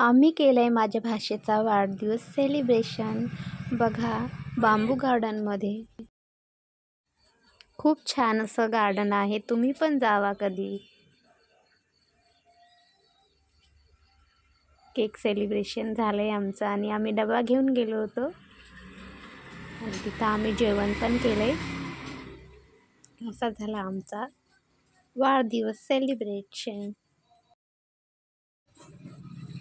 आम्ही केलं आहे माझ्या भाषेचा वाढदिवस सेलिब्रेशन बघा बांबू गार्डनमध्ये खूप छान असं गार्डन आहे. तुम्ही पण जावा कधी. केक सेलिब्रेशन झालं आहे आमचं आणि आम्ही डबा घेऊन गेलो होतो. आणि तिथं आम्ही जेवण पण केलं आहे असा झाला आमचा वाढदिवस सेलिब्रेशन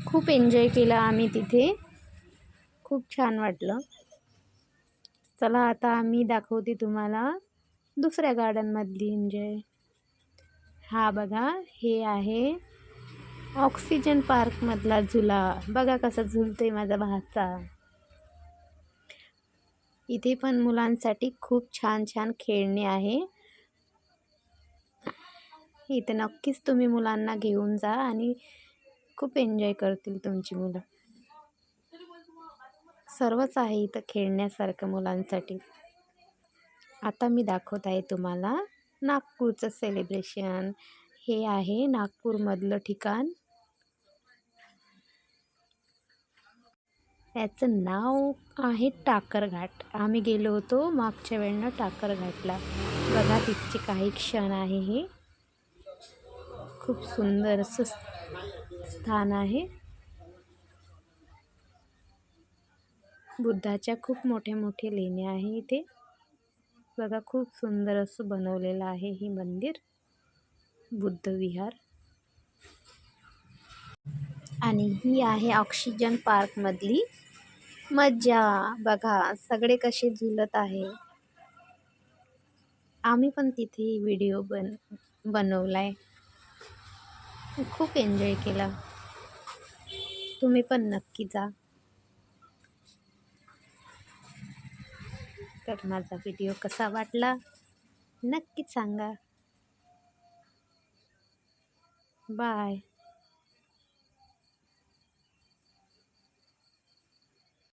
खूप एन्जॉय केला आम्ही तिथे. खूप छान वाटलं. चला आता आम्ही दाखवते तुम्हाला दुसऱ्या गार्डनमधली एन्जॉय म्हणजे. हा बघा हे आहे ऑक्सिजन पार्कमधला झुला. बघा कसा झुलतोय माझा भाचा. इथे पण मुलांसाठी खूप छान छान खेळणे आहे. इथे नक्कीच तुम्ही मुलांना घेऊन जा आणि खूप एन्जॉय करतील तुमची मुलं. सर्वच आहे इथं खेळण्यासारखं मुलांसाठी. आता मी दाखवत आहे तुम्हाला नागपूरचं सेलिब्रेशन हे आहे नागपूरमधलं ठिकाण. याचं नाव आहे टाकरघाट. आम्ही गेलो होतो मागच्या वेळेनं टाकरघाटला. बघा तिथचे काही क्षण आहे हे. खूप सुंदर असं स्थान आहे. बुद्धाच्या खूप मोठे मोठे लेणे आहे इथे. बघा खूप सुंदर असं बनवलेलं आहे हे मंदिर. बुद्ध विहार. आणि ही आहे ऑक्सिजन पार्कमधली मज्जा. बघा सगळे कसे झुलत आहे. आम्ही पण तिथे व्हिडिओ बन बनवला आहे खूप एन्जॉय केला. तुम्ही पण नक्की जा. तर माझा व्हिडिओ कसा वाटला नक्कीच सांगा. बाय.